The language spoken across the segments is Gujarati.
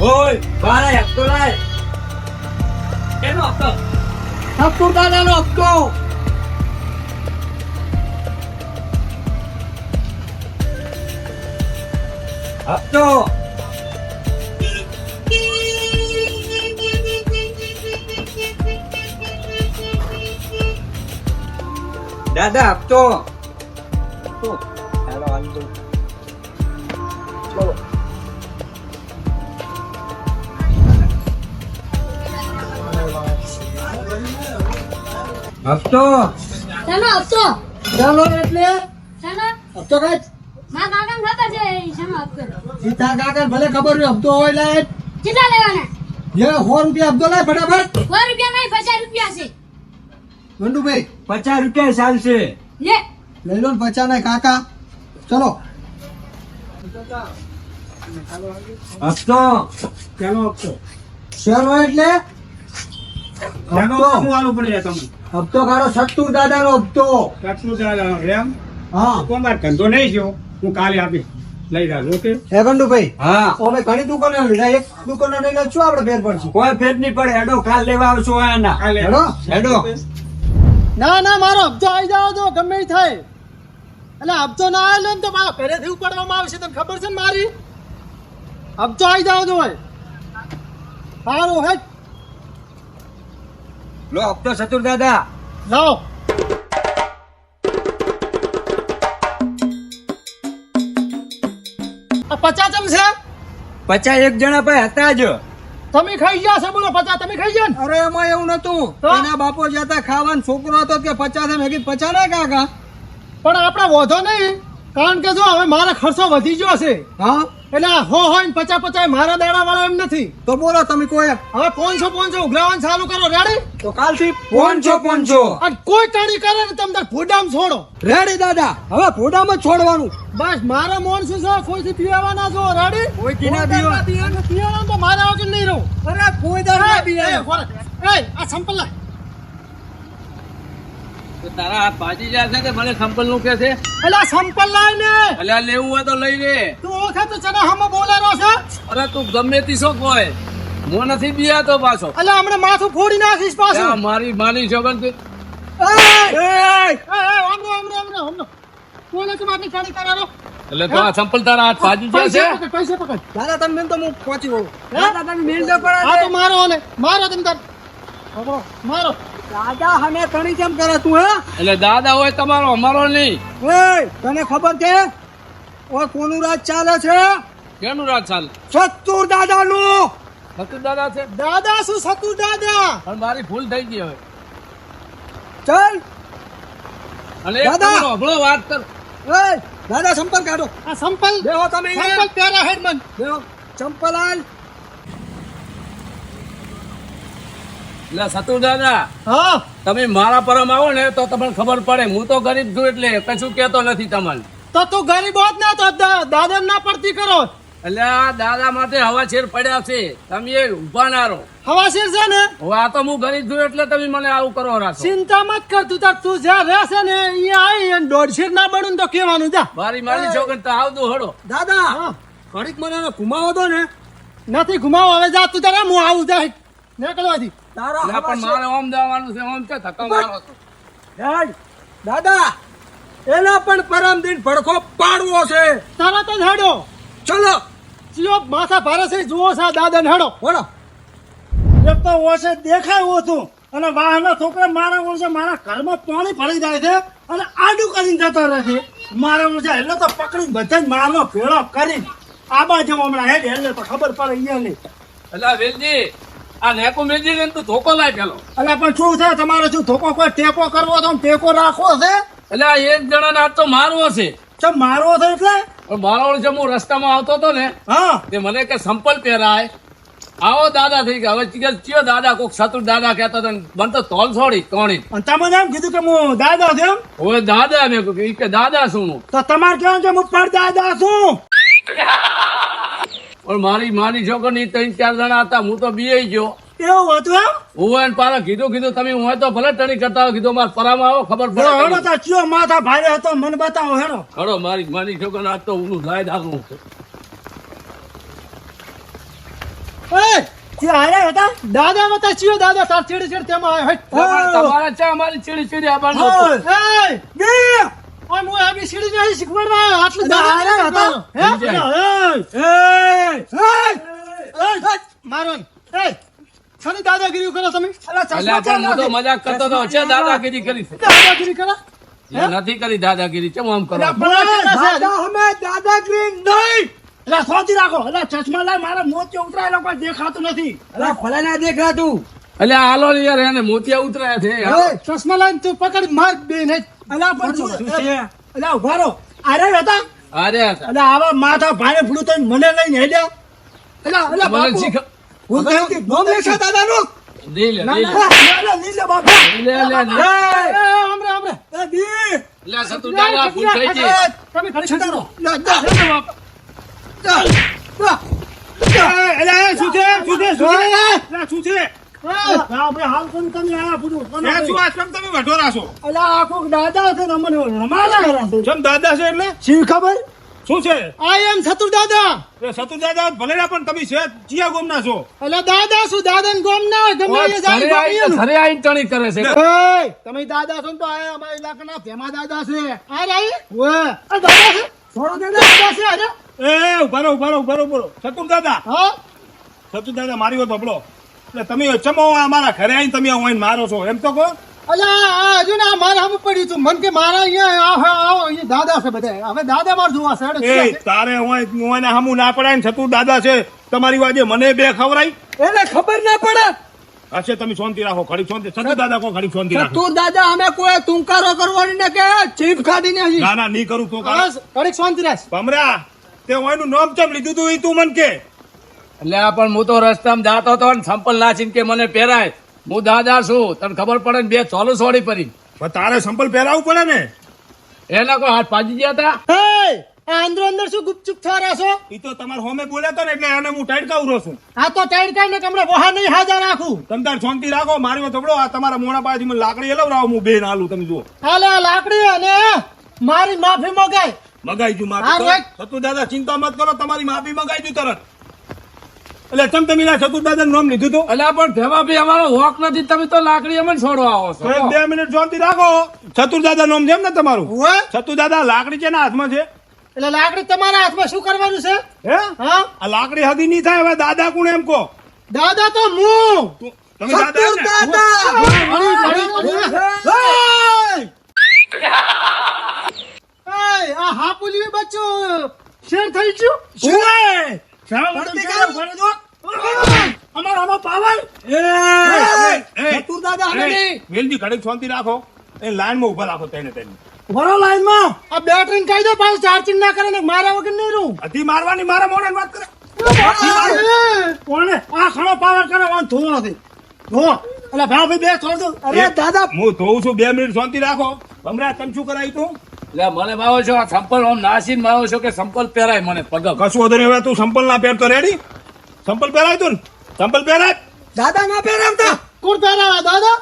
ઓય બારે હપ્તો લાય એનો હપ્તો ઠાકોર દાદાનો હપ્તો હપ્તો દાદા હપ્તો હપ્તો. ચાલો દઉં. ચલો હપ્તો? શેનો હપ્તો? ચાલો એટલે? શેનો? કઈ કાંઈ મારા કાકાને ખબર છે એ હપ્તો? સીતા કાકા ભલે ખબર હોય હપ્તો હોય લાય. કેટલા લેવાના? રૂપિયા હપ્તો લાય ફટાફટ. સો રૂપિયા નહીં પચાસ રૂપિયા છે. મંડુભાઈ પચાસ રૂપિયા ચાલશે. લે. લઈ લો ને કાકા. ચલો. હપ્તો. કેનો હપ્તો? શેનો એટલે? હપ્તો હપ્તો હપ્તો કાઢો સત્તુ દાદાનો હપ્તો. કેટલું ચાલે એમ? હા. કોણ મારે ધંધો નહીં થયો હું કાલે આપીશ. લઈ જાજો ઓકે? ગંડુભાઈ હા. અમે ઘણી દુકાનો લીધા એક દુકાનો લઈને શું આપણે ફેર પડશે? કોઈ ફેર નહીં પડે હેડો કાલ લેવા આવશો એના હેડો હેડો. ના ના મારો હપ્તો આવી જાવ તો ગમે થાય. એટલે હપ્તો ના આવે ને તો મારા ઘરેથી ઉપાડવામાં આવશે તને ખબર છે ને મારી? હપ્તો આવી જાવ તો હોય. સારું હેટ લો હપ્તો સતુર દાદા. આ પચાસ ચમ છે? એક જણા પાસે હતા જ. તમે ખાઈ ગયા છે બોલો પચાસ તમે ખાઈ ગયા અરે એમાં એવું નતું? એના બાપો જતા ખાવાનો છોકરો હતો કે પચાસ મેં કીધું પચાસ ના કાકા. પણ આપણે વધો નહીં. કારણ કે જો હવે મારો ખર્ચો વધી ગયો છે. હા? એટલે હો હોય ને પચાસ પચાસ મારા દેડા વાળા એમ નથી. તો બોલો તમે કોઈ. હવે પોનસો પોનસો ઉઘરાવાનું ચાલુ કરો રેડી તો કાલથી પોનસો પોનસો અને કોઈ ટાણી કરે ને તમને ફોડામ છોડો. રેડી દાદા? હવે ફોડામાં જ છોડવાનું. બસ મારા મોન શું છે? કોઈથી પીવાના ના જો રેડી કોઈથી ના પીવા. પીવાનું તો મારા વગર નહીં રહું. અરે કોઈ દર ના એ, આ સંપલ લાય. તારા હાથ ભાજી જશે કે મને સંપલનું કે છે સંપલ લાય ને. લેવું હોય તો લઈ લે. તું ચના હામો બોલારો છે? અરે તું ગમે તી શોખ હોય. હું નથી બિયા તો પાછો. એટલે હમણાં માથું ફોડી નાખીશ પાછું. મારી માની કરારો? એટલે તો આ સંપલ તારા હાથ ભાજી જશે પૈસા પકડ. દાદા તમે બેન તો હું પહોંચી દાદા તમે પડે આ તો મારો ને મારો તમે તાર. મારો. દાદા હમે તણી કેમ કરે તું હે? એટલે દાદા હોય તમારો અમારો નહીં. એ તને ખબર છે? ઓય કોનું રાજ ચાલે છે? કેનું રાજ ચાલે? સત્તુર દાદાનું. સત્તુર દાદા છે? દાદા શું સત્તુર દાદા? પણ મારી ભૂલ થઈ ગઈ હવે. ચાલ. અને દાદા! હબળો વાત કર. એ દાદા સંપલ કાઢો. આ સંપલ દેહો તમે સંપલ તારા હેડમન દેહો ચંપલ એટલે સતુ દાદા હા? તમે મારા પરમ આવો ને તો તમને ખબર પડે. હું તો ગરીબ છું એટલે કશું કહેતો નથી તમને. તો તું ગરીબ હોત ને તો દાદા ના પડતી કરો એટલે આ દાદા માટે હવા છેર પડ્યા છે. તમે એ ઊભા ના રહો. હવાશીર છે ને? હવે આ તો હું ગરીબ છું એટલે તમે મને આવું કરો રાખો. ચિંતા મત કર તું તાર તું જ્યાં રહેશે ને અહીંયા આવી અને દોઢશીર ના બનું તો કેવાનું જા. મારી મારી છોકરી તો આવતું હડો દાદા હા. ઘડીક મને ઘુમાવો દો ને. નથી ઘુમાવો હવે જા તું તારે હું આવું જા. નીકળવાથી. તારા એટલે પણ મારે ઓમ જવાનું છે ઓમ છે ધક્કા મારો હેડ. દાદા એના પણ પરમ દિન ભડકો પાડવો છે. તરત જ હેડો ચલો. જીઓ માથા ભારે છે જુઓ છે દાદા હેડો બોલો. એક તો ઓછે દેખાય ઓછું અને વાહના છોકરા મારા ઓછે મારા ઘરમાં પાણી ભરી જાય છે અને આડું કરીને જતો રહે છે. મારા ઓછે એટલે તો પકડી બધા જ મારનો ભેળો કરી આ બાજુ હમણાં હેડ એટલે તો ખબર પડે અહીંયા નહીં એટલે વેલજી આ નેકો મેજી ને તો ધોકો લાય પેલો. એટલે પણ શું છે? તમારે શું ધોકો કોઈ ટેકો કરવો તો ટેકો રાખવો છે? એટલે આ એક જણા હાથ તો મારવો છે. ચમ મારવો છે એટલે? મારો છે હું રસ્તામાં આવતો હતો ને હા. તે મને કે સંપલ પહેરાય. આવો દાદા થઈ ગયા. હવે ચિયો દાદા કોક સતુર દાદા કહેતા હતા ને મને તો તોલ છોડી તોણી અને તમે એમ કીધું કે હું દાદા છું? હવે દાદા મેં કહ્યું કે દાદા શું તો તમારે કેવું છે હું પરદાદા છું. પણ મારી માની છોકરી ત્રણ ચાર જણા હતા હું તો બીએ ગયો. એવું હતું એમ? હું એને પાછા કીધું કીધું તમે હું તો ભલે ટણી કરતા હોય કીધું મારા પરામાં આવો ખબર બોલો, હેડો પડે ચિયો માથા ભારે હતો મને બતાવો હેડો. ખરો મારી માની છોકરી આજ તો ઊનું લાય દાખલું એ જે આયા હતા? દાદા વતા ચિયો દાદા તાર ચેડે ચેડે તેમાં આયો હટ. તમારે- તમારે ચા અમારી ચીડી ચીડી આવવાનું સીડી નહીં શીખવાડવા આટલું હે? મારો એ શાની દાદાગીરી કરો તમે? અલ્યા પણ હું તો મજાક કરતો હતો છે દાદાગીરી કરી દાદાગીરી કરો? નથી કરી દાદાગીરી ચમ આમ કરો? દાદા અમે દાદાગીરી નહીં. એટલે સોચી રાખો. એટલે ચશ્મા લાય મારા મોત ઉતરાયેલો લોકો દેખાતું નથી. એટલે ભલે ના દેખાતું. એટલે હાલો યાર એને મોતિયા ઉતરાયા છે ચશ્મા લઈને તું પકડ માર બે ને અલા પણ અલા રહો હતા આરે હતા. અલા આવા માથા ભારે ફૂડું તો મને લઈને હેડ્યા અલા અલા બાપુ શીખ- હું તો બોમ્બે છે દાદા નો લે લે, ના, લે ના, લે. ના, ના, નહીં લે બાપુ. લે, લે, લે. એ, એ, હમણાં, હમણાં. એ, દી. લે, સતુ દાદા ભૂલ થઈ ગઈ. તમે ઘડી છોડારો. લે ના, લે બાપુ. એ, એલા, એ, શું છે? શું છે? શું છે? શું છે? એ, દાદા છે ને અમને રમાડા કરે છે. ચમ દાદા છે એટલે? શી ખબર? શું છે? આઈ એમ સતુર દાદા એ સતુ દાદા ભલે ના પણ તમે છે ચિયા ગોમના છો. એટલે દાદા શું દાદા ને ગોમ ના એ જાય ટણી કરે છે. તમે દાદા છો તો આ અમારા ઇલાકાના ફેમા દાદા છે. આ રાઈ ઓય આ દાદા છે? થોડો દાદા દાદા છે અરે. એ ઊભા રહો ઊભા રહો ઊભા રહો ઊભા સતુ દાદા હા? સતુ દાદા મારી વાત બબડો એટલે તમે ચમો અમારા ઘરે આવીને તમે અહીં મારો છો. એમ તો કહો. અલ્યા હજુ ને મારા સામે પડ્યું છું મન કે મારા અહીંયા આવો આવો. અહીંયા દાદા છે બધા. હવે દાદા માર જોવા છે એ તારે હું હું હમું ના પડાય ને છતું દાદા છે. તમારી વાજે મને બે ખવરાઈ એને ખબર ના પડે. અચ્છા તમે શાંતિ રાખો ખડી શાંતિ સતુ દાદા કો ખડી શાંતિ રાખો? તું દાદા અમે કોઈ તુંકારો કરવાની ને કે ચીપ ખાધી ને ના ના નહીં કરું તો ખડી શાંતિ રાખ. ભમરા તે હોય એનું નામ ચમ લીધું તું એ તું મન કે? એટલે આ પણ હું તો રસ્તામાં જાતો હતો ને સંપલ નાચીને કે મને પહેરાય. હું દાદા છું તને ખબર પડે ને બે ચોલું સોડી પડી પણ તારે સંપલ પહેરાવવું પડે ને? એના કોઈ હાથ પાજી ગયા હતા? આંદ્રો અંદર શું ગુપચુપ થવા છો? એ તો તમાર હોમે બોલ્યા તો ને એટલે એને હું ટાઈટ કાવરો છું. આ તો ટાઈટ કાઢ ને તમને વહા નહીં હાજર રાખું. તમે તાર શાંતિ રાખો મારી વાત સાંભળો આ તમારા મોણા પાસેથી મને લાકડી હલાવરાવો હું બેન હાલું તમે જુઓ. હાલે લાકડી અને મારી માફી મગાય. મગાઈ દઉં હા, માફી તું દાદા ચિંતા મત કરો તમારી માફી મગાઈ દઉં તરત. એટલે ચમ તમે ના સતુ દાદા નામ લીધું તો એટલે પણ ધેવા ભાઈ અમારો હોક નથી. તમે તો લાકડી અમને છોડવા આવો એક છો બે મિનિટ શાંતિ રાખો. સતુર દાદા નામ છે ને તમારું? હોય સતુ દાદા લાકડી છે ને હાથમાં છે? એટલે લાકડી તમારા હાથમાં શું કરવાનું છે? હે? હા? આ લાકડી હગી નહીં થાય હવે દાદા કોણ એમ કહો? દાદા તો હું. તમે દાદા સતુર આ હાપુલી બચ્ચું શેર થઈ ગયું? શાંતિ રાખો. એ લાઈનમાં ઊભા રાખો તેને તેને. ભરો લાઈનમાં. આ બેટરી કહી દો પાછું ચાર્જિંગ ના કરે ને મારા વગર નહીં રહું. હતી મારવાની મારા મોઢે વાત કરે. કોને? આ ખણો પાવર કરે વાન ધોવા નથી. ધો એટલે ભાઈ બે થોડું દો અરે દાદા હું ધોઉં છું બે મિનિટ શાંતિ રાખો. હમણાં તમે શું કરાવી તું? એટલે મને ભાવો છો આ સંપલ આમ નાસીને માવો છો કે સંપલ પહેરાય મને પગ કશું વધુ નહીં હવે તું સંપલ ના પહેરતો રેડી સંપલ પહેરાય તું સંપલ પહેરાય? દાદા ના પહેરાવતા કોણ પહેરાવા દાદા.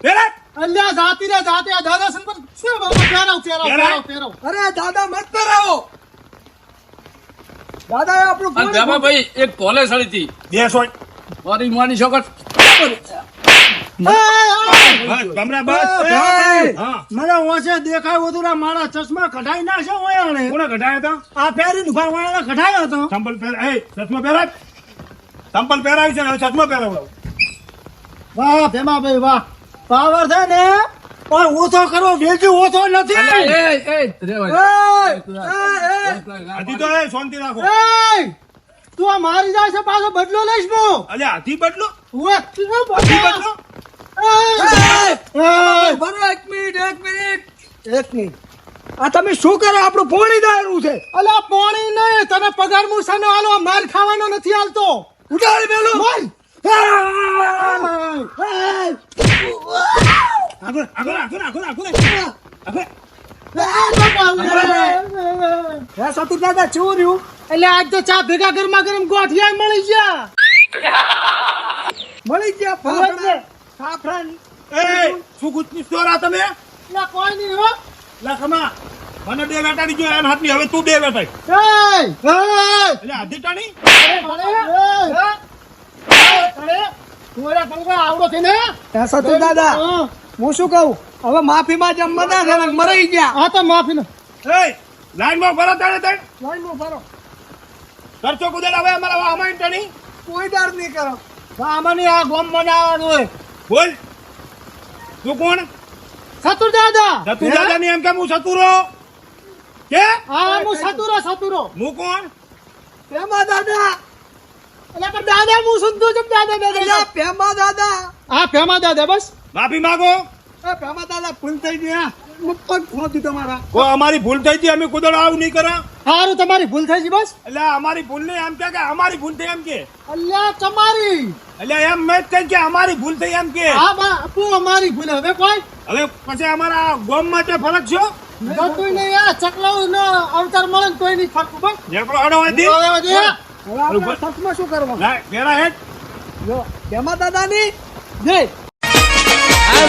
પહેરાય? અલ્યા જાતી રે જાતી આ દાદા સંપર શું બાબા પહેરાવ પહેરાવ પહેરાવ પહેરાવ. અરે દાદા મત પહેરાવો દાદા આપણું અને ભાઈ એક કોલે સડી હતી. બે સોય. મારી માની છોકર મને ઓછે દેખાય હતું ના મારા ચશ્મા કઢાઈ નાખશે ઓયાણે કોને કઢાયા હતા? આ પહેરીને ઊભા વાળાને કઢાયો હતો. ચંપલ પહેરાય એ ચશ્મા પહેરાય. ચંપલ પહેરાવી છે ને ચશ્મા પહેરાવડાવ વાહ ભેમા ભાઈ વાહ. પાવર છે ને? પણ ઓછો કરો વેચી ઓછો નથી. એ એ રેવાય. તો એ શાંતિ રાખો. એય! તું આ મારી જાય છે પાછો બદલો લઈશ હું. અલ્યા હાથી બદલો? હાથી બદલો? એક મિનિટ એક મિનિટ. એક મિનિટ. આ તમે શું કરો? આપણું પોણી દાયરું છે. અલા પાણી નહીં. તને પગાર મુસાનો આલો. માર ખાવાનો નથી આલતો ઉડાડી મેલું. માર! આગળ આગળ આગળ આગળ આગળ. આગળ. એટલે આજ તો ચા ભેગા ગરમા ગરમ ગોઠિયા મળી ગયા. મળી ગયા એ! શું? ગુચની ચોરા તમે? કોઈ નહીં હો. લા ખમા. મને બે વેટાડી જો એના હાથની. હવે તું બે એય! એય! એટલે હાથી ટાણી? તું એના તલકો આવડો છે ને? એ સતુ દાદા હું. શું કહું? હવે માફીમાં જેમ બધા છે ને મરાઈ ગયા. હા તો માફી ને એ લાઈનમાં ભરો તારે લાઈનમાં ફરો. ખર્ચો કુદેલ હવે અમારા વાહમાં ટાણી? કોઈ ડર નહીં કરો. આમાં આ ગોમ બનાવવાનું હોય. બોલ. તું કોણ? સતુર દાદા. સતુર દાદા ની એમ કે હું સતુરો? કે? હા હું સતુરો સતુરો. હું કોણ? પેમા દાદા. એટલે પણ દાદા હું સુધું છું દાદા દાદા. અલ્યા પેમા દાદા. હા ફેમા દાદા બસ. માફી માંગો. એ દાદા ભૂલ થઈ ગયા હું. પગ ખોદી તમારા? કો અમારી ભૂલ થઈ હતી? અમે કુદળ આવું નહીં કરા. સારું તમારી ભૂલ થઈ ગઈ બસ. એટલે અમારી ભૂલ નહીં એમ કે અમારી ભૂલ થઈ એમ કે. અલ્યા તમારી. એટલે એમ મેં જ કે અમારી ભૂલ થઈ એમ કે. હા બા તું અમારી ભૂલ? હવે કોઈ? હવે પછી અમારા ગોમ માટે ફરક છો? ગતું નહીં આ ચકલાઓ નો અવતાર મળે ને તોય નહીં ફરક બસ. જેકડો આડો હતી હવે. હવે શું કરવાનું? ના પેલા હેડ જો પેમા દાદાની જય.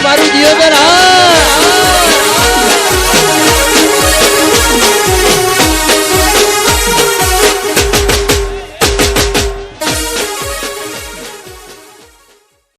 મારું દિયોદર હા.